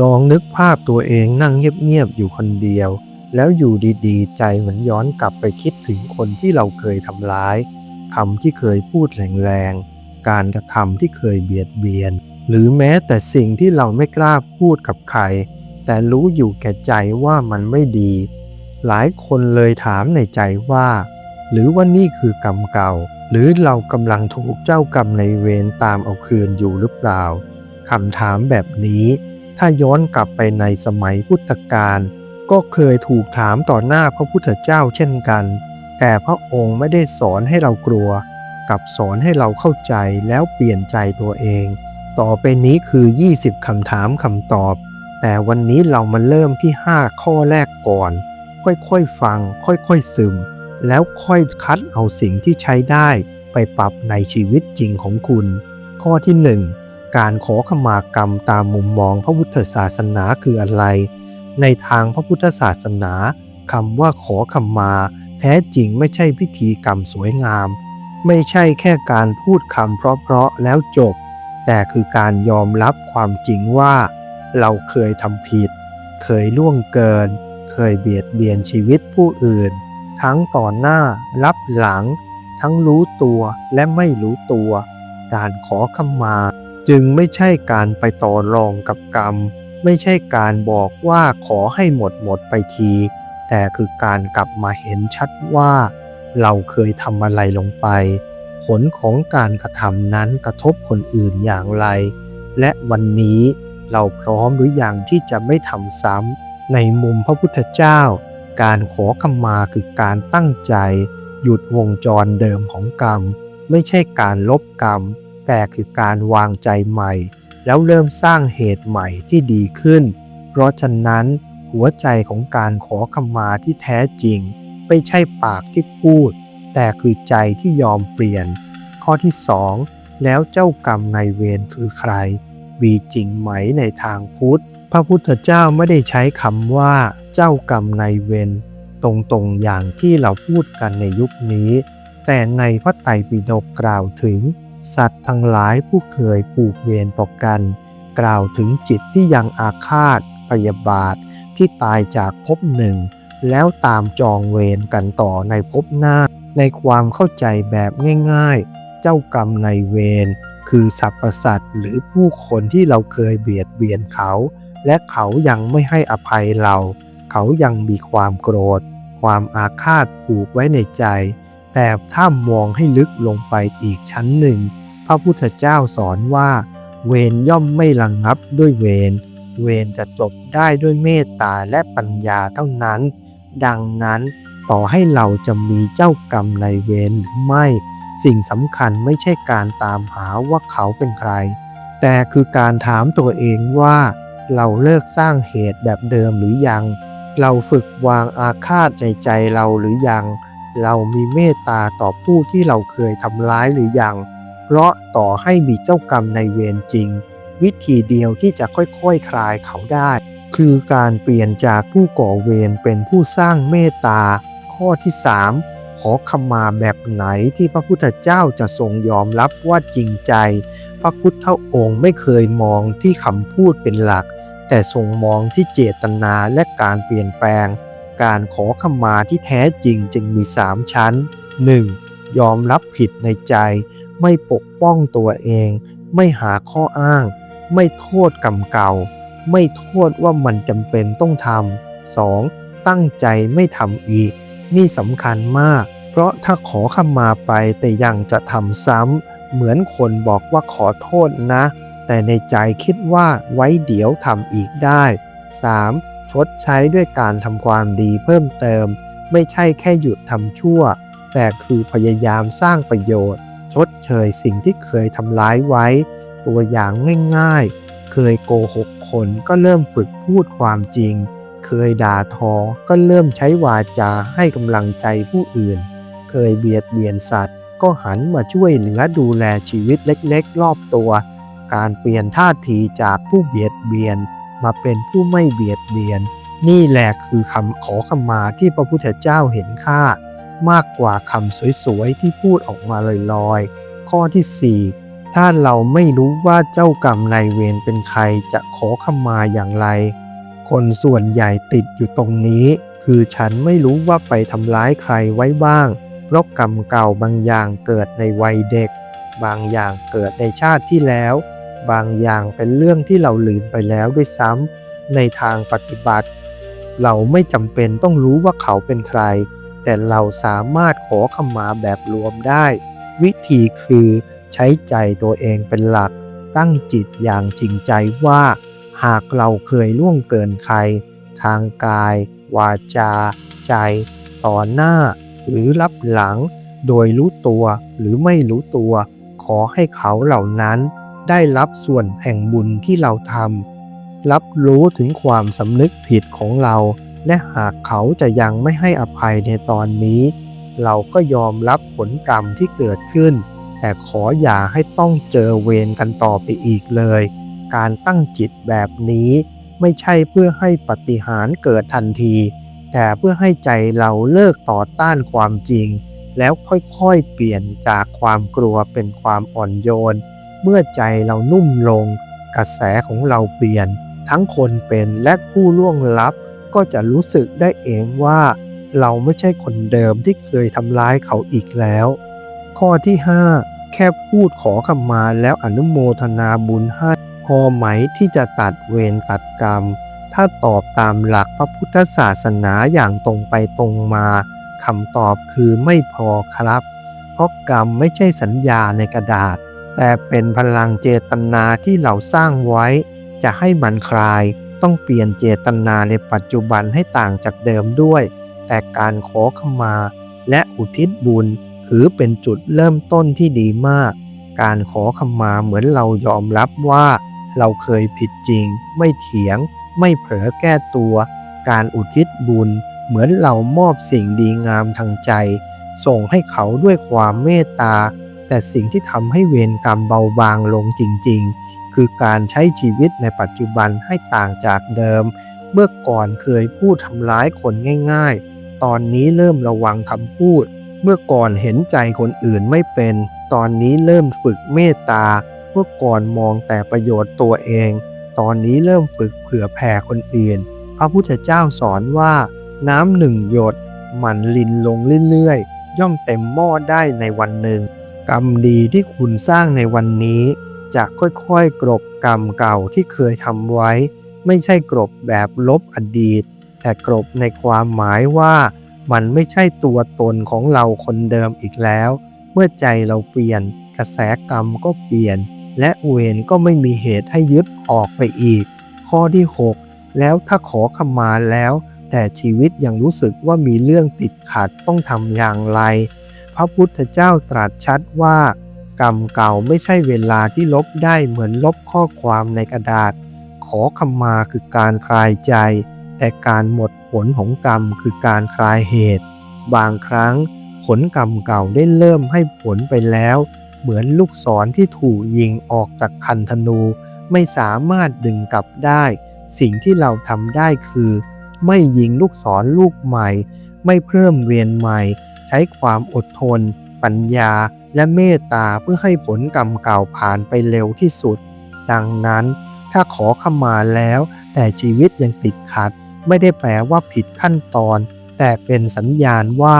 ลองนึกภาพตัวเองนั่งเงียบๆอยู่คนเดียว แล้วอยู่ดีๆ ใจเหมือนย้อนกลับไปคิดถึงคนที่เราเคยทำร้ายคำที่เคยพูดแรงๆ การกระทำที่เคยเบียดเบียน หรือแม้แต่สิ่งที่เราไม่กล้าพูดกับใคร แต่รู้อยู่แก่ใจว่ามันไม่ดี หลายคนเลยถามในใจว่า หรือว่านี่คือกรรมเก่า หรือเรากำลังถูกเจ้ากรรมในเวรตามเอาคืนอยู่หรือเปล่าคำถามแบบนี้ ถ้าย้อนกลับไปในสมัยพุทธกาลก็เคยถูกถามต่อหน้าพระพุทธเจ้าเช่นกัน แต่พระองค์ไม่ได้สอนให้เรากลัว กับสอนให้เราเข้าใจแล้วเปลี่ยนใจตัวเอง ต่อไปนี้คือ 20 คำถามคำตอบ แต่วันนี้เรามาเริ่มที่ 5 ข้อแรกก่อน ค่อยๆฟัง ค่อยๆซึม แล้วค่อยคัดเอาสิ่งที่ใช้ได้ ไปปรับในชีวิตจริงของคุณ ข้อที่ 1 การขอขมากรรมตามมุมมองพระพุทธศาสนาคืออะไร ในทางพระพุทธศาสนาคำว่าขอขมา แท้จริงไม่ใช่พิธีกรรมสวยงาม ไม่ใช่แค่การพูดคำเพราะๆแล้วจบ แต่คือการยอมรับความจริงว่า เราเคยทำผิด เคยล่วงเกิน เคยเบียดเบียนชีวิตผู้อื่น ทั้งต่อหน้า รับหลัง ทั้งรู้ตัวและไม่รู้ตัว การขอขมา จึงไม่ใช่การไปต่อรองกับกรรม ไม่ใช่การบอกว่าขอให้หมดหมดไปที แต่คือการกลับมาเห็นชัดว่า เราเคยทำอะไรลงไป ผลของการกระทำนั้นกระทบคนอื่นอย่างไร และวันนี้เราพร้อมหรืออยังที่จะไม่ทำซ้ำในมุมพระพุทธเจ้า การขอขมาคือการตั้งใจ หยุดวงจรเดิมของกรรม ไม่ใช่การลบกรรม แต่คือการวางใจใหม่ แล้วเริ่มสร้างเหตุใหม่ที่ดีขึ้น เพราะฉะนั้น หัวใจของการขอขมาที่แท้จริง ไม่ใช่ปากที่พูด แต่คือใจที่ยอมเปลี่ยน ข้อที่สองแล้วเจ้ากรรมนายเวรคือใคร มีจริงไหมในทางพุทธ พระพุทธเจ้าไม่ได้ใช้คำว่า เจ้ากรรมนายเวรตรงๆอย่างที่เราพูดกันในยุคนี้ แต่ในพระไตรปิฎกกล่าวถึง สัตว์ทั้งหลายผู้เคยผูกเวรต่อกัน กล่าวถึงจิตที่ยังอาฆาตพยาบาทที่ตายจากภพหนึ่ง แล้วตามจองเวรกันต่อในภพหน้า ในความเข้าใจแบบง่ายๆ เจ้ากรรมในเวรคือสรรพสัตว์หรือผู้คนที่เราเคยเบียดเบียนเขา และเขายังไม่ให้อภัยเรา เขายังมีความโกรธ ความอาฆาตผูกไว้ในใจ แต่ถ้ามองให้ลึกลงไปอีกชั้นหนึ่ง พระพุทธเจ้าสอนว่า เวรย่อมไม่ระงงับด้วยเวร เวรจะจบได้ด้วยเมตตาและปัญญาเท่านั้น ดังนั้นต่อให้เราจะมีเจ้ากรรมในเวรหรือไม่ สิ่งสำคัญไม่ใช่การตามหาว่าเขาเป็นใคร แต่คือการถามตัวเองว่า เราเลิกสร้างเหตุแบบเดิมหรือยัง เราฝึกวางอาฆาตในใจเราหรือยัง เรามีเมตตาต่อผู้ที่เราเคยทำร้ายหรือยัง เพราะต่อให้มีเจ้ากรรมในเวรจริง วิธีเดียวที่จะค่อยๆคคลายเขาได้ คือการเปลี่ยนจากผู้ก่อเวรเป็นผู้สร้างเมตตา ข้อที่ 3 ขอขมาแบบไหนที่พระพุทธเจ้าจะทรงยอมรับว่าจริงใจ พระพุทธองค์ไม่เคยมองที่คำพูดเป็นหลัก แต่ทรงมองที่เจตนาและการเปลี่ยนแปลง การขอขมาที่แท้จริงจึงมี 3 ชั้น 1. ยอมรับผิดในใจ ไม่ปกป้องตัวเอง ไม่หาข้ออ้าง ไม่โทษกรรมเก่า ไม่โทษว่ามันจำเป็นต้องทำ 2. ตั้งใจไม่ทำอีก นี่สำคัญมาก เพราะถ้าขอขมาไปแต่ยังจะทำซ้ำ เหมือนคนบอกว่าขอโทษนะ แต่ในใจคิดว่าไว้เดี๋ยวทำอีกได้ 3. ชดใช้ด้วยการทำความดีเพิ่มเติม ไม่ใช่แค่หยุดทำชั่ว แต่คือพยายามสร้างประโยชน์ ชดเชยสิ่งที่เคยทำร้ายไว้ ตัวอย่างง่ายๆ เคยโกหกคนก็เริ่มฝึกพูดความจริง เคยด่าทอ ก็เริ่มใช้วาจาให้กำลังใจผู้อื่น เคยเบียดเบียนสัตว์ ก็หันมาช่วยเหลือดูแลชีวิตเล็กๆ รอบตัว การเปลี่ยนท่าทีจากผู้เบียดเบียน มาเป็นผู้ไม่เบียดเบียน นี่แหละคือคำขอขมาที่พระพุทธเจ้าเห็นค่ามากกว่าคำสวยๆ ที่พูดออกมาลอยๆ ข้อที่ 4 ถ้าเราไม่รู้ว่าเจ้ากรรมนายเวรเป็นใครจะขอขมาอย่างไร คนส่วนใหญ่ติดอยู่ตรงนี้ คือฉันไม่รู้ว่าไปทำร้ายใครไว้บ้าง เพราะกรรมเก่าบางอย่างเกิดในวัยเด็ก บางอย่างเกิดในชาติที่แล้ว บางอย่างเป็นเรื่องที่เราลืมไปแล้วด้วยซ้ำในทางปฏิบัติ เราไม่จำเป็นต้องรู้ว่าเขาเป็นใคร แต่เราสามารถขอขมาแบบรวมได้ วิธีคือใช้ใจตัวเองเป็นหลัก ตั้งจิตอย่างจริงใจว่า หากเราเคยล่วงเกินใคร ทางกาย วาจา ใจ ต่อหน้า หรือรับหลัง โดยรู้ตัวหรือไม่รู้ตัว ขอให้เขาเหล่านั้น ได้รับส่วนแห่งบุญที่เราทำรับรู้ถึงความสำนึกผิดของเรา และหากเขาจะยังไม่ให้อภัยในตอนนี้ เราก็ยอมรับผลกรรมที่เกิดขึ้น แต่ขออย่าให้ต้องเจอเวรกันต่อไปอีกเลย การตั้งจิตแบบนี้ไม่ใช่เพื่อให้ปฏิหารเกิดทันที แต่เพื่อให้ใจเราเลิกต่อต้านความจริง แล้วค่อยๆเปลี่ยนจากความกลัวเป็นความอ่อนโยน เมื่อใจเรานุ่มลง กระแสของเราเปลี่ยน ทั้งคนเป็นและผู้ล่วงลับ ก็จะรู้สึกได้เองว่า เราไม่ใช่คนเดิมที่เคยทำร้ายเขาอีกแล้ว ข้อที่ 5 แค่พูดขอขมาแล้วอนุโมทนาบุญให้พอไหมที่จะตัดเวรตัดกรรม ถ้าตอบตามหลักพระพุทธศาสนาอย่างตรงไปตรงมาคำตอบคือไม่พอครับ เพราะกรรมไม่ใช่สัญญาในกระดาษ แต่เป็นพลังเจตนาที่เราสร้างไว้ จะให้มันคลายต้องเปลี่ยนเจตนาในปัจจุบันให้ต่างจากเดิมด้วย แต่การขอขมา และอุทิศบุญถือเป็นจุดเริ่มต้นที่ดีมาก การขอขมาเหมือนเรายอมรับว่า เราเคยผิดจริง ไม่เถียง ไม่เผลอแก้ตัว การอุทิศบุญเหมือนเรามอบสิ่งดีงามทางใจ ส่งให้เขาด้วยความเมตตา แต่สิ่งที่ทำให้เวรกรรมเบาบางลงจริงๆ คือการใช้ชีวิตในปัจจุบันให้ต่างจากเดิม เมื่อก่อนเคยพูดทำร้ายคนง่ายๆ ตอนนี้เริ่มระวังคำพูด เมื่อก่อนเห็นใจคนอื่นไม่เป็น ตอนนี้เริ่มฝึกเมตตา เมื่อก่อนมองแต่ประโยชน์ตัวเอง ตอนนี้เริ่มฝึกเผื่อแผ่คนอื่น พระพุทธเจ้าสอนว่า น้ำหนึ่งหยดหมันลินลงเรื่อยๆ ย่อมเต็มหม้อได้ในวันหนึ่ง กรรมดีที่คุณสร้างในวันนี้จะค่อยๆ กรบกรรมเก่าที่เคยทำไว้ ไม่ใช่กรบแบบลบอดีต แต่กรบในความหมายว่ามันไม่ใช่ตัวตนของเราคนเดิมอีกแล้ว เมื่อใจเราเปลี่ยน กระแสกรรมก็เปลี่ยน และเวรก็ไม่มีเหตุให้ยึดออกไปอีก ข้อที่ 6 แล้วถ้าขอขมาแล้ว แต่ชีวิตยังรู้สึกว่ามีเรื่องติดขัดต้องทำอย่างไร พระพุทธเจ้าตรัสชัดว่า กรรมเก่าไม่ใช่เวลาที่ลบได้เหมือนลบข้อความในกระดาษ ขอขมาคือการคลายใจ แต่การหมดผลของกรรมคือการคลายเหตุ บางครั้งผลกรรมเก่าได้เริ่มให้ผลไปแล้ว เหมือนลูกศรที่ถูกยิงออกจากคันธนู ไม่สามารถดึงกลับได้ สิ่งที่เราทำได้คือ ไม่ยิงลูกศรลูกใหม่ ไม่เพิ่มเวียนใหม่ ช้ความอดทน ปัญญา และเมตตาเพื่อให้ผลกรรมเก่าผ่านไปเร็วที่สุด ดังนั้นถ้าขอขมาแล้ว แต่ชีวิตยังติดขัด ไม่ได้แปลว่าผิดขั้นตอน แต่เป็นสัญญาณว่า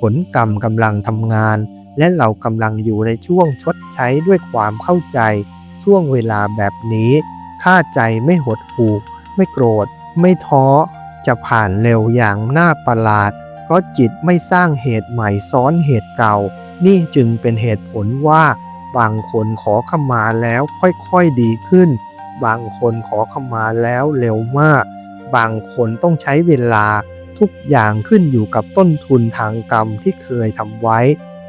ผลกรรมกำลังทำงาน และเรากำลังอยู่ในช่วงชดใช้ด้วยความเข้าใจ ช่วงเวลาแบบนี้ ถ้าใจไม่หดหู่ไม่โกรธ ไม่ท้อ จะผ่านเร็วอย่างน่าประหลาด ราะจิตไม่สร้างเหตุใหม่ซ้อนเหตุเก่า นี่จึงเป็นเหตุผลว่าบางคนขอขมาแล้วค่อยๆดีขึ้น บางคนขอขมาแล้วเร็วมาก บางคนต้องใช้เวลาทุกอย่างขึ้นอยู่กับต้นทุนทางกรรมที่เคยทำไว้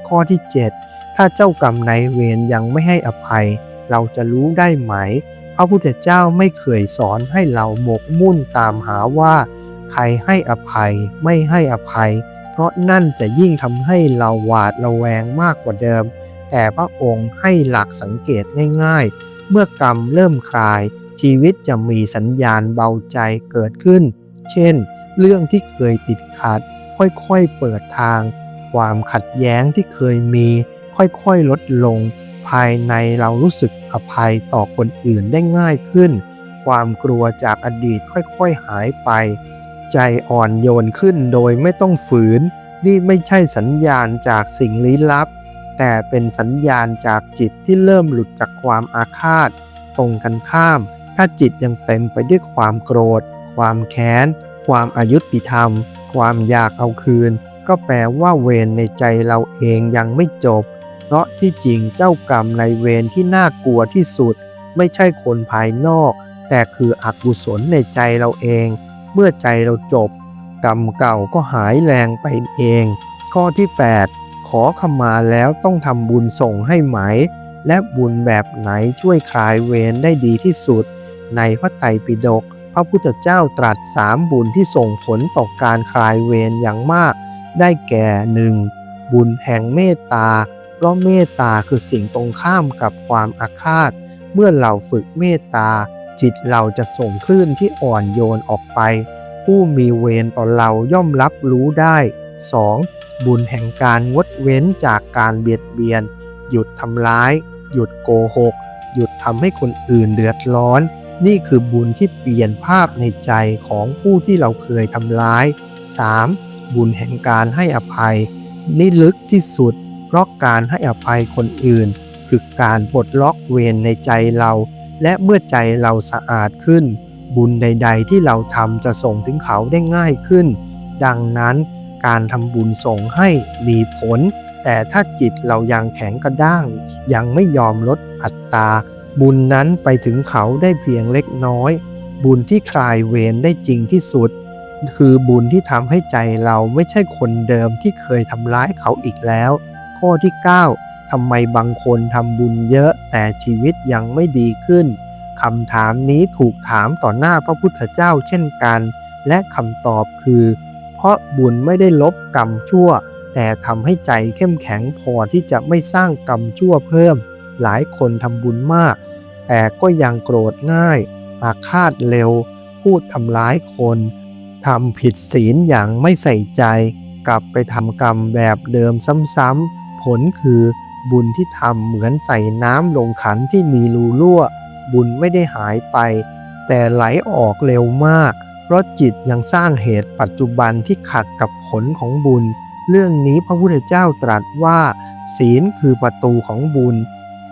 ข้อที่ 7 ถ้าเจ้ากรรมนายเวรยังไม่ให้อภัย เราจะรู้ได้ไหม พระพุทธเจ้าไม่เคยสอนให้เราหมกมุ่นตามหาว่า ใครให้อภัยไม่ให้อภัย เพราะนั่นจะยิ่งทำให้เราหวาดระแวงมากกว่าเดิม แต่พระองค์ให้หลักสังเกตง่ายๆ เมื่อกรรมเริ่มคลาย ชีวิตจะมีสัญญาณเบาใจเกิดขึ้น เช่น เรื่องที่เคยติดขัด ค่อยๆเปิดทาง ความขัดแย้งที่เคยมี ค่อยๆลดลง ภายในเรารู้สึกอภัยต่อคนอื่นได้ง่ายขึ้น ความกลัวจากอดีตค่อยๆหายไป ใจอ่อนโยนขึ้นโดยไม่ต้องฝืน นี่ไม่ใช่สัญญาณจากสิ่งลี้ลับ แต่เป็นสัญญาณจากจิตที่เริ่มหลุดจากความอาฆาต ตรงกันข้าม ถ้าจิตยังเต็มไปด้วยความโกรธ ความแค้น ความอายุติธรรม ความอยากเอาคืน ก็แปลว่าเวรในใจเราเองยังไม่จบ เพราะที่จริงเจ้ากรรมในเวรที่น่ากลัวที่สุด ไม่ใช่คนภายนอก แต่คืออกุศลในใจเราเอง เมื่อใจเราจบ กรรมเก่าก็หายแรงไปเอง ข้อที่ 8 ขอขมาแล้วต้องทำบุญส่งให้ไหม และบุญแบบไหนช่วยคลายเวรได้ดีที่สุด ในพระไตรปิฎกพระพุทธเจ้าตรัสสามบุญที่ส่งผลต่อการคลายเวรอย่างมาก ได้แก่หนึ่งบุญแห่งเมตตา เพราะเมตตาคือสิ่งตรงข้ามกับความอาฆาต เมื่อเราฝึกเมตตา จิตเราจะส่งคลื่นที่อ่อนโยนออกไป ผู้มีเวรต่อเราย่อมรับรู้ได้ 2. บุญแห่งการงดเว้นจากการเบียดเบียน หยุดทำร้าย หยุดโกหก หยุดทำให้คนอื่นเดือดร้อน นี่คือบุญที่เปลี่ยนภาพในใจของผู้ที่เราเคยทำร้าย 3. บุญแห่งการให้อภัย นี่ลึกที่สุด เพราะการให้อภัยคนอื่น คือการปลดล็อกเวรในใจเรา และเมื่อใจเราสะอาดขึ้น บุญใด ๆ ที่เราทำจะส่งถึงเขาได้ง่ายขึ้น ดังนั้นการทำบุญส่งให้มีผล แต่ถ้าจิตเรายังแข็งกระด้าง ยังไม่ยอมลดอัตตาบุญนั้นไปถึงเขาได้เพียงเล็กน้อย บุญที่คลายเวรได้จริงที่สุด คือบุญที่ทำให้ใจเราไม่ใช่คนเดิมที่เคยทำร้ายเขาอีกแล้ว ข้อที่ 9 ทำไมบางคนทำบุญเยอะแต่ชีวิตยังไม่ดีขึ้นคำถามนี้ถูกถามต่อหน้าพระพุทธเจ้าเช่นกัน และคำตอบคือ เพราะบุญไม่ได้ลบกรรมชั่ว แต่ทำให้ใจเข้มแข็งพอที่จะไม่สร้างกรรมชั่วเพิ่ม หลายคนทำบุญมาก แต่ก็ยังโกรธง่ายอาฆาตเร็ว พูดทำร้ายคนทำผิดศีลอย่างไม่ใส่ใจ กลับไปทำกรรมแบบเดิมซ้ำๆผลคือ บุญที่ทำเหมือนใส่น้ำลงขันที่มีรูรั่ว บุญไม่ได้หายไป แต่ไหลออกเร็วมาก เพราะจิตยังสร้างเหตุปัจจุบันที่ขัดกับผลของบุญ เรื่องนี้พระพุทธเจ้าตรัสว่า ศีลคือประตูของบุญ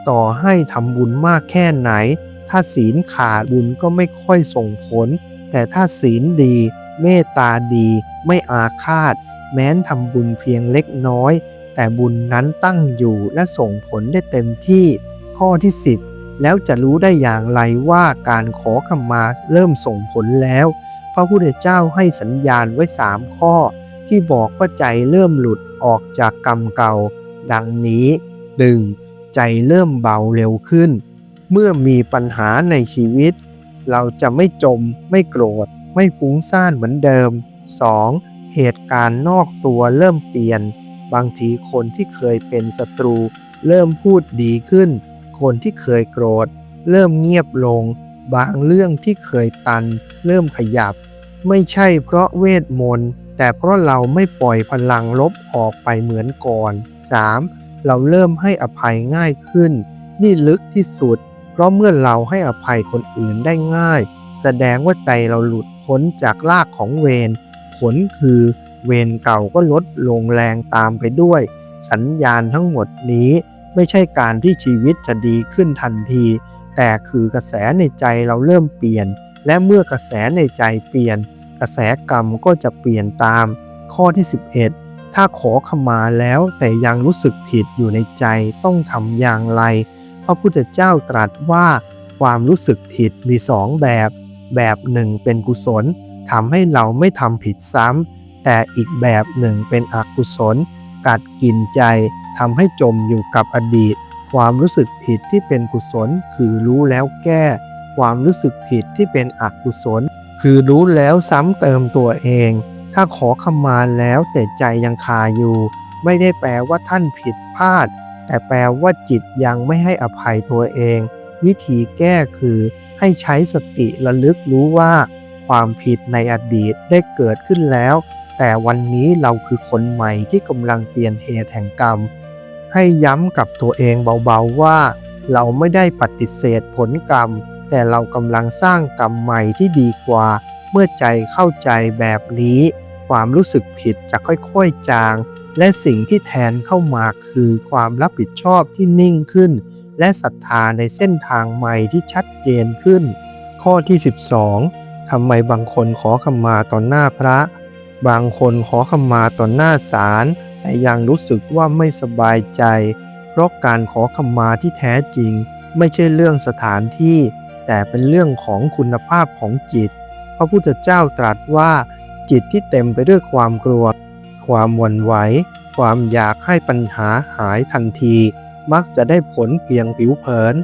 ต่อให้ทำบุญมากแค่ไหน ถ้าศีลขาดบุญก็ไม่ค่อยส่งผล แต่ถ้าศีลดี เมตตาดี ไม่อาฆาต แม้นทำบุญเพียงเล็กน้อย แต่บุญนั้นตั้งอยู่และส่งผลได้เต็มที่ ข้อที่ 10 แล้วจะรู้ได้อย่างไรว่าการขอขมาเริ่มส่งผลแล้ว พระพุทธเจ้าให้สัญญาณไว้สามข้อ ที่บอกว่าใจเริ่มหลุดออกจากกรรมเก่า ดังนี้ 1. ใจเริ่มเบาเร็วขึ้น เมื่อมีปัญหาในชีวิต เราจะไม่จม ไม่โกรธ ไม่ฟุ้งซ่านเหมือนเดิม 2. เหตุการณ์นอกตัวเริ่มเปลี่ยน บางทีคนที่เคยเป็นศัตรู เริ่มพูดดีขึ้น คนที่เคยโกรธ เริ่มเงียบลง บางเรื่องที่เคยตัน เริ่มขยับ ไม่ใช่เพราะเวทมนต์แต่เพราะเราไม่ปล่อยพลังลบออกไปเหมือนก่อน 3. เราเริ่มให้อภัยง่ายขึ้น นี่ลึกที่สุด เพราะเมื่อเราให้อภัยคนอื่นได้ง่าย แสดงว่าใจเราหลุดพ้นจากลากของเวรผลคือ เวรเก่าก็ลดลงแรงตามไปด้วย สัญญาณทั้งหมดนี้ไม่ใช่การที่ชีวิตจะดีขึ้นทันที แต่คือกระแสในใจเราเริ่มเปลี่ยน และเมื่อกระแสในใจเปลี่ยน กระแสกรรมก็จะเปลี่ยนตาม ข้อที่ 11 ถ้าขอขมาแล้วแต่ยังรู้สึกผิดอยู่ในใจต้องทำอย่างไร พระพุทธเจ้าตรัสว่า ความรู้สึกผิดมีสองแบบ แบบหนึ่งเป็นกุศลทำให้เราไม่ทำผิดซ้ำ แต่อีกแบบหนึ่งเป็นอกุศล กัดกินใจทำให้จมอยู่กับอดีต ความรู้สึกผิดที่เป็นกุศล คือรู้แล้วแก้ ความรู้สึกผิดที่เป็นอกุศล คือรู้แล้วซ้ำเติมตัวเอง ถ้าขอขมาแล้วแต่ใจยังคาอยู่ ไม่ได้แปลว่าท่านผิดพลาด แต่แปลว่าจิตยังไม่ให้อภัยตัวเอง วิธีแก้คือให้ใช้สติระลึกรู้ว่า ความผิดในอดีตได้เกิดขึ้นแล้ว แต่วันนี้เราคือคนใหม่ที่กำลังเปลี่ยนเหตุแห่งกรรม ให้ย้ำกับตัวเองเบาๆว่า เราไม่ได้ปฏิเสธผลกรรม แต่เรากำลังสร้างกรรมใหม่ที่ดีกว่า เมื่อใจเข้าใจแบบนี้ ความรู้สึกผิดจะค่อยๆจาง และสิ่งที่แทนเข้ามาคือความรับผิดชอบที่นิ่งขึ้น และศรัทธาในเส้นทางใหม่ที่ชัดเจนขึ้น ข้อที่ 12ทำไมบางคนขอขมาต่อหน้าพระ บางคนขอขมาต่อหน้าศาลแต่ยังรู้สึกว่าไม่สบายใจ เพราะการขอขมาที่แท้จริง ไม่ใช่เรื่องสถานที่ แต่เป็นเรื่องของคุณภาพของจิต พระพุทธเจ้าตรัสว่า จิตที่เต็มไปด้วยความกลัว ความหวั่นไหว ความอยากให้ปัญหาหายทันที มักจะได้ผลเพียงผิวเผิน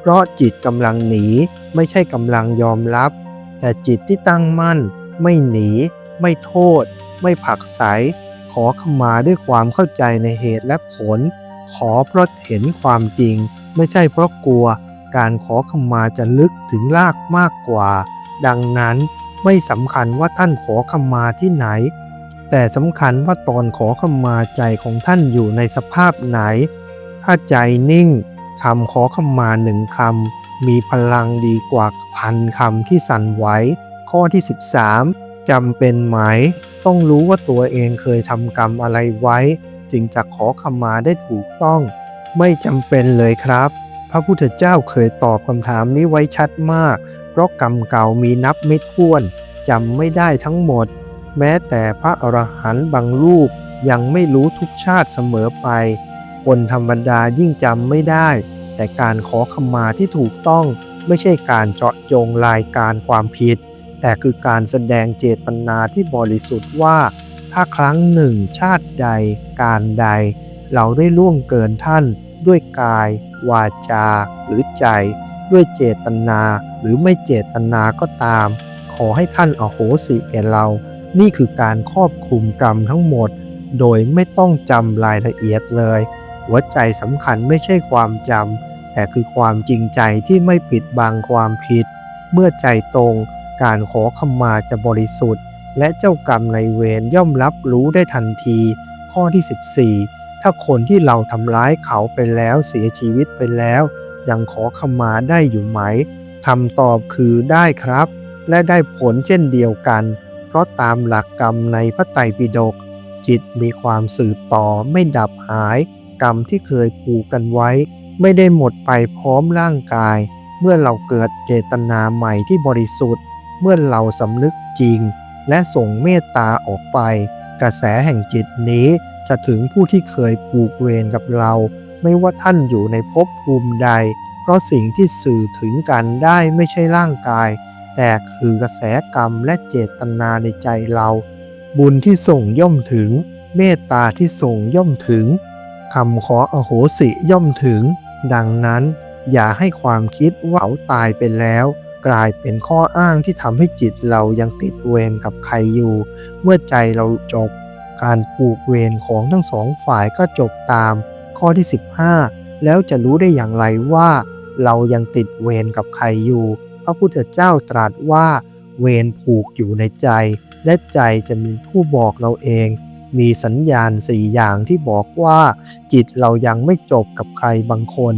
เพราะจิตกำลังหนีไม่ใช่กำลังยอมรับ แต่จิตที่ตั้งมั่น ไม่หนี ไม่โทษ ไม่ผักไสขอขมาด้วยความเข้าใจในเหตุและผล ขอเพราะเห็นความจริง ไม่ใช่เพราะกลัว การขอขมาจะลึกถึงรากมากกว่า ดังนั้นไม่สำคัญว่าท่านขอขมาที่ไหน แต่สำคัญว่าตอนขอขมาใจของท่านอยู่ในสภาพไหน ถ้าใจนิ่งคำขอขมาหนึ่งคำมีพลังดีกว่าพันคำที่สั่นไหวข้อที่ 13 จำเป็นไหม ต้องรู้ว่าตัวเองเคยทำกรรมอะไรไว้ จึงจะขอขมาได้ถูกต้อง ไม่จำเป็นเลยครับ พระพุทธเจ้าเคยตอบคำถามนี้ไว้ชัดมาก เพราะกรรมเก่ามีนับไม่ถ้วนจำไม่ได้ทั้งหมด แม้แต่พระอรหันต์บางรูปยังไม่รู้ทุกชาติเสมอไป คนธรรมดายิ่งจำไม่ได้ แต่การขอขมาที่ถูกต้องไม่ใช่การเจาะจงรายการความผิด แต่คือการแสดงเจตนาที่บริสุทธิ์ว่า ถ้าครั้งหนึ่งชาติใด การใด เราได้ล่วงเกินท่าน ด้วยกาย วาจา หรือใจ ด้วยเจตนาหรือไม่เจตนาก็ตาม ขอให้ท่านอโหสิแก่เรา นี่คือการครอบคลุมกรรมทั้งหมด โดยไม่ต้องจำรายละเอียดเลย หัวใจสำคัญไม่ใช่ความจำแต่คือความจริงใจที่ไม่ปิดบังความผิด เมื่อใจตรง การขอขมาจะบริสุทธิ์ และเจ้ากรรมในเวรย่อมรับรู้ได้ทันที ข้อที่ 14 ถ้าคนที่เราทำร้ายเขาไปแล้วเสียชีวิตไปแล้ว ยังขอขมาได้อยู่ไหมคำตอบคือได้ครับ และได้ผลเช่นเดียวกัน เพราะตามหลักกรรมในพระไตรปิฎกจิตมีความสืบต่อไม่ดับหาย กรรมที่เคยผูกกันไว้ ไม่ได้หมดไปพร้อมร่างกาย เมื่อเราเกิดเจตนาใหม่ที่บริสุทธิ์ เมื่อเราสำนึกจริง และส่งเมตตาออกไป กระแสแห่งจิตนี้จะถึงผู้ที่เคยผูกเวรกับเรา ไม่ว่าท่านอยู่ในภพภูมิใด เพราะสิ่งที่สื่อถึงกันได้ไม่ใช่ร่างกาย แต่คือกระแสกรรมและเจตนาในใจเรา บุญที่ส่งย่อมถึง เมตตาที่ส่งย่อมถึงคำขออโหสิย่อมถึง ดังนั้นอย่าให้ความคิดว่าเขาตายไปแล้ว กลายเป็นข้ออ้างที่ทำให้จิตเรายังติดเวรกับใครอยู่ เมื่อใจเราจบการผูกเวรของทั้งสองฝ่ายก็จบตาม ข้อที่ 15 แล้วจะรู้ได้อย่างไรว่า เรายังติดเวรกับใครอยู่ พระพุทธเจ้าตรัสว่า เวรผูกอยู่ในใจ และใจจะมีผู้บอกเราเอง มีสัญญาณสี่อย่างที่บอกว่า จิตเรายังไม่จบกับใครบางคน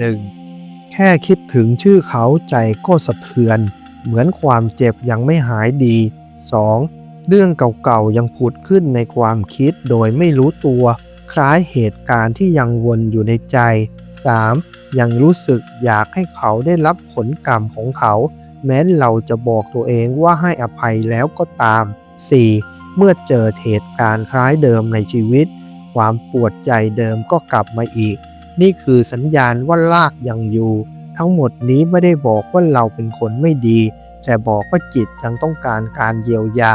1. แค่คิดถึงชื่อเขาใจก็สะเทือน เหมือนความเจ็บยังไม่หายดี 2. เรื่องเก่าๆยังผุดขึ้นในความคิดโดยไม่รู้ตัว คล้ายเหตุการณ์ที่ยังวนอยู่ในใจ 3. ยังรู้สึกอยากให้เขาได้รับผลกรรมของเขา แม้เราจะบอกตัวเองว่าให้อภัยแล้วก็ตาม 4. เมื่อเจอเหตุการณ์คล้ายเดิมในชีวิต ความปวดใจเดิมก็กลับมาอีก นี่คือสัญญาณว่าลากยังอยู่ ทั้งหมดนี้ไม่ได้บอกว่าเราเป็นคนไม่ดี แต่บอกว่าจิตยังต้องการการเยียวยา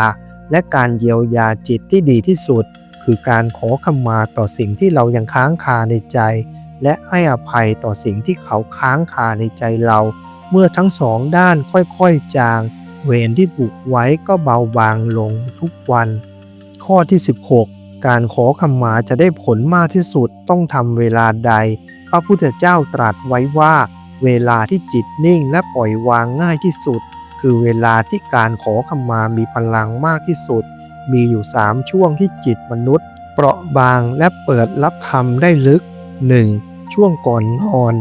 และการเยียวยาจิตที่ดีที่สุด คือการขอขมาต่อสิ่งที่เรายังค้างคาในใจ และให้อภัยต่อสิ่งที่เขาค้างคาในใจเรา เมื่อทั้งสองด้านค่อยๆจาง เวรที่ผูกไว้ก็เบาบางลงทุกวัน ข้อที่ 16 การขอขมาจะได้ผลมากที่สุดต้องทำเวลาใด พระพุทธเจ้าตรัสไว้ว่า เวลาที่จิตนิ่งและปล่อยวางง่ายที่สุด คือเวลาที่การขอขมามีพลังมากที่สุด มีอยู่สามช่วงที่จิตมนุษย์ เปราะบางและเปิดรับธรรมได้ลึก 1. ช่วงก่อนนอน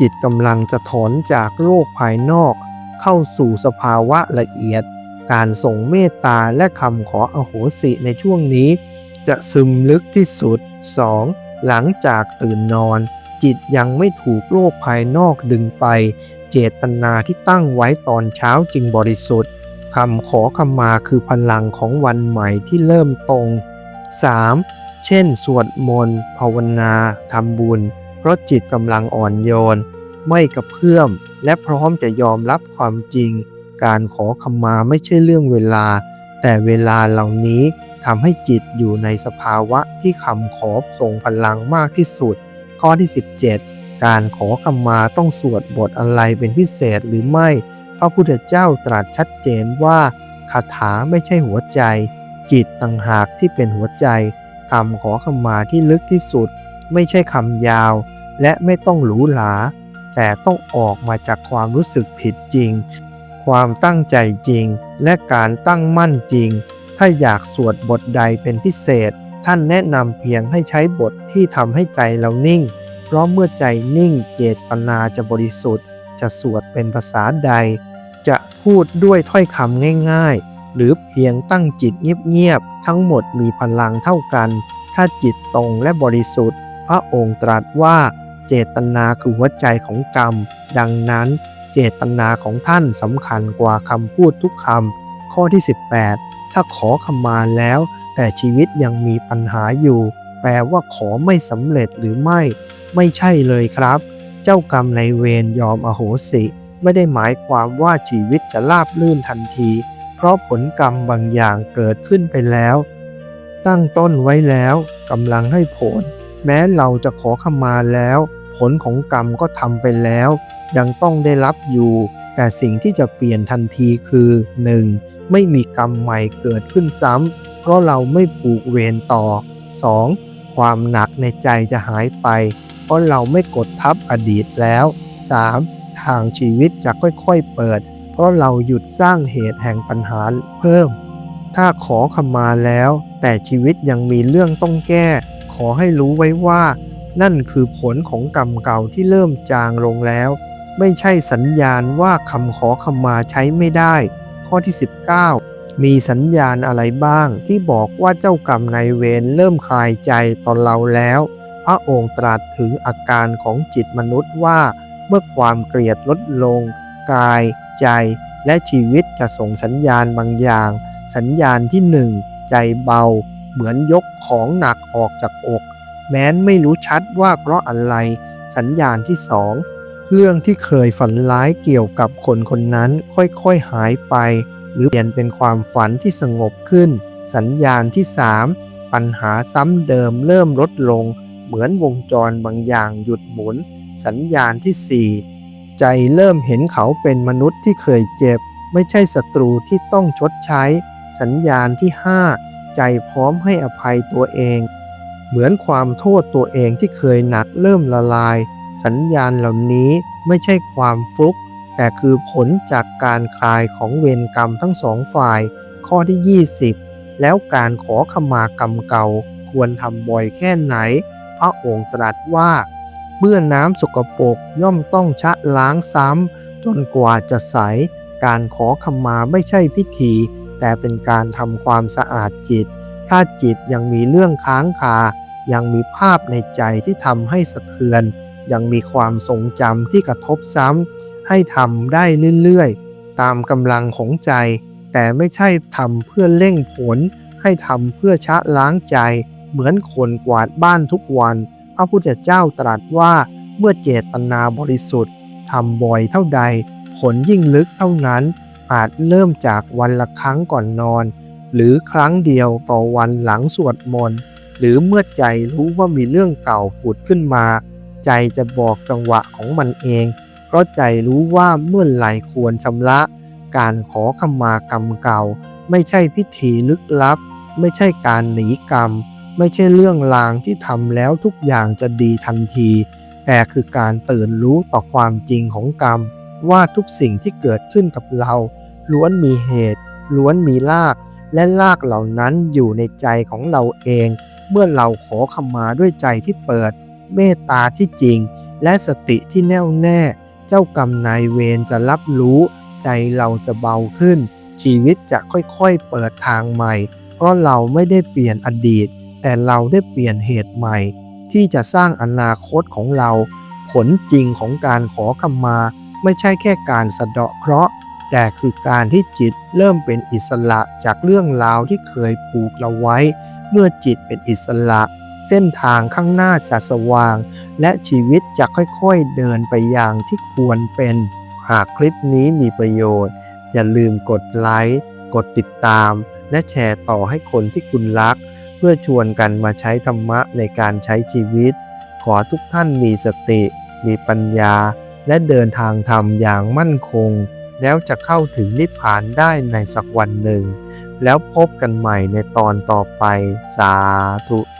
จิตกำลังจะถอนจากโลกภายนอก เข้าสู่สภาวะละเอียด การส่งเมตตาและคำขออโหสิในช่วงนี้ จะซึมลึกที่สุด 2. หลังจากตื่นนอน จิตยังไม่ถูกโลกภายนอกดึงไป เจตนาที่ตั้งไว้ตอนเช้าจึงบริสุทธิ์คำขอขมาคือพลังของวันใหม่ที่เริ่มตรง 3. เช่น สวดมนต์ภาวนาทำบุญ เพราะจิตกำลังอ่อนโยน ไม่กระเพื่อม และพร้อมจะยอมรับความจริง การขอขมาไม่ใช่เรื่องเวลา แต่เวลาเหล่านี้ ทำให้จิตอยู่ในสภาวะที่คำขอทรงพลังมากที่สุด ข้อที่ 17 การขอขมาต้องสวดบทอะไรเป็นพิเศษหรือไม่ พระพุทธเจ้าตรัสชัดเจนว่าคาถาไม่ใช่หัวใจ จิตต่างหากที่เป็นหัวใจคำขอขมาที่ลึกที่สุด ไม่ใช่คำยาว และไม่ต้องหรูหรา แต่ต้องออกมาจากความรู้สึกผิดจริง ความตั้งใจจริง และการตั้งมั่นจริง ถ้าอยากสวดบทใดเป็นพิเศษ ท่านแนะนำเพียงให้ใช้บทที่ทำให้ใจเรานิ่ง เพราะเมื่อใจนิ่งเจตนาจะบริสุทธิ์ จะสวดเป็นภาษาใด จะพูดด้วยถ้อยคำง่าย ๆ หรือเพียงตั้งจิตเงียบๆทั้งหมดมีพลังเท่ากัน ถ้าจิตตรงและบริสุทธิ์ พระองค์ตรัสว่าเจตนาคือหัวใจของกรรม ดังนั้น เจตนาของท่านสำคัญกว่าคำพูดทุกคำข้อที่ 18 ถ้าขอขมาแล้ว แต่ชีวิตยังมีปัญหาอยู่ แปลว่าขอไม่สำเร็จหรือไม่ ไม่ใช่เลยครับ เจ้ากรรมในเวรยอมอโหสิ ไม่ได้หมายความว่าชีวิตจะราบลื่นทันที เพราะผลกรรมบางอย่างเกิดขึ้นไปแล้ว ตั้งต้นไว้แล้วกำลังให้ผล แม้เราจะขอขมาแล้ว ผลของกรรมก็ทำไปแล้ว ยังต้องได้รับอยู่ แต่สิ่งที่จะเปลี่ยนทันทีคือ 1. ไม่มีกรรมใหม่เกิดขึ้นซ้ำเพราะเราไม่ผูกเวรต่อ 2. ความหนักในใจจะหายไป เพราะเราไม่กดทับอดีตแล้ว 3. ทางชีวิตจะค่อยๆเปิด เพราะเราหยุดสร้างเหตุแห่งปัญหาเพิ่ม ถ้าขอขมาแล้ว แต่ชีวิตยังมีเรื่องต้องแก้ ขอให้รู้ไว้ว่า นั่นคือผลของกรรมเก่าที่เริ่มจางลงแล้ว ไม่ใช่สัญญาณว่าคำขอขมาใช้ไม่ได้ ข้อที่ 19 มีสัญญาณอะไรบ้างที่บอกว่าเจ้ากรรมนายเวรเริ่มคลายใจต่อเราแล้ว พระองค์ตรัสถึงอาการของจิตมนุษย์ว่า เมื่อความเกลียดลดลง กาย ใจ และชีวิตจะส่งสัญญาณบางอย่าง สัญญาณที่หนึ่งใจเบา เหมือนยกของหนักออกจากอก แม้นไม่รู้ชัดว่าเพราะอะไร สัญญาณที่สอง เรื่องที่เคยฝันร้ายเกี่ยวกับคนคนนั้นค่อยๆหายไป หรือเปลี่ยนเป็นความฝันที่สงบขึ้น สัญญาณที่สามปัญหาซ้ำเดิมเริ่มลดลง เหมือนวงจรบางอย่างหยุดหมุน สัญญาณที่สี่ใจเริ่มเห็นเขาเป็นมนุษย์ที่เคยเจ็บ ไม่ใช่ศัตรูที่ต้องชดใช้ สัญญาณที่ห้าใจพร้อมให้อภัยตัวเอง เหมือนความโทษตัวเองที่เคยหนักเริ่มละลาย สัญญาณเหล่านี้ไม่ใช่ความฟุก แต่คือผลจากการคลายของเวรกรรมทั้งสองฝ่าย ข้อที่ 20 แล้วการขอขมากรรมเก่า ควรทำบ่อยแค่ไหน พระองค์ตรัสว่า เมื่อน้ำสกปรกย่อมต้องชะล้างซ้ำจนกว่าจะใส การขอขมาไม่ใช่พิธี แต่เป็นการทำความสะอาดจิต ถ้าจิตยังมีเรื่องค้างคายังมีภาพในใจที่ทำให้สะเทือน ยังมีความทรงจำที่กระทบซ้ำให้ทำได้เรื่อยๆ ตามกำลังของใจ แต่ไม่ใช่ทำเพื่อเร่งผล ให้ทำเพื่อชะล้างใจ เหมือนคนกวาดบ้านทุกวัน พระพุทธเจ้าตรัสว่าเมื่อเจตนาบริสุทธิ์ทำบ่อยเท่าใด ผลยิ่งลึกเท่านั้น อาจเริ่มจากวันละครั้งก่อนนอน หรือครั้งเดียวต่อวันหลังสวดมนต์หรือเมื่อใจรู้ว่ามีเรื่องเก่าผุดขึ้นมา ใจจะบอกจังหวะของมันเอง เพราะใจรู้ว่าเมื่อไหร่ควรชำระ การขอขมากรรมเก่า ไม่ใช่พิธีลึกลับ ไม่ใช่การหนีกรรม ไม่ใช่เรื่องลางที่ทำแล้วทุกอย่างจะดีทันที แต่คือการตื่นรู้ต่อความจริงของกรรม ว่าทุกสิ่งที่เกิดขึ้นกับเรา ล้วนมีเหตุ ล้วนมีราก และรากเหล่านั้นอยู่ในใจของเราเอง เมื่อเราขอขมาด้วยใจที่เปิด เมตตาที่จริง และสติที่แน่วแน่ เจ้ากรรมนายเวรจะรับรู้ ใจเราจะเบาขึ้น ชีวิตจะค่อยๆเปิดทางใหม่ เพราะเราไม่ได้เปลี่ยนอดีต แต่เราได้เปลี่ยนเหตุใหม่ ที่จะสร้างอนาคตของเรา ผลจริงของการขอขมา ไม่ใช่แค่การสะเดาะเคราะห์แต่คือการที่จิตเริ่มเป็นอิสระจากเรื่องราวที่เคยผูกเราไว้ เมื่อจิตเป็นอิสระ เส้นทางข้างหน้าจะสว่าง และชีวิตจะค่อยๆเดินไปอย่างที่ควรเป็น หากคลิปนี้มีประโยชน์ อย่าลืมกดไลค์ กดติดตาม และแชร์ต่อให้คนที่คุณรัก เพื่อชวนกันมาใช้ธรรมะในการใช้ชีวิต ขอทุกท่านมีสติ มีปัญญา และเดินทางธรรมอย่างมั่นคง แล้วจะเข้าถึงนิพพานได้ในสักวันหนึ่งแล้วพบกันใหม่ในตอนต่อไป สาธุ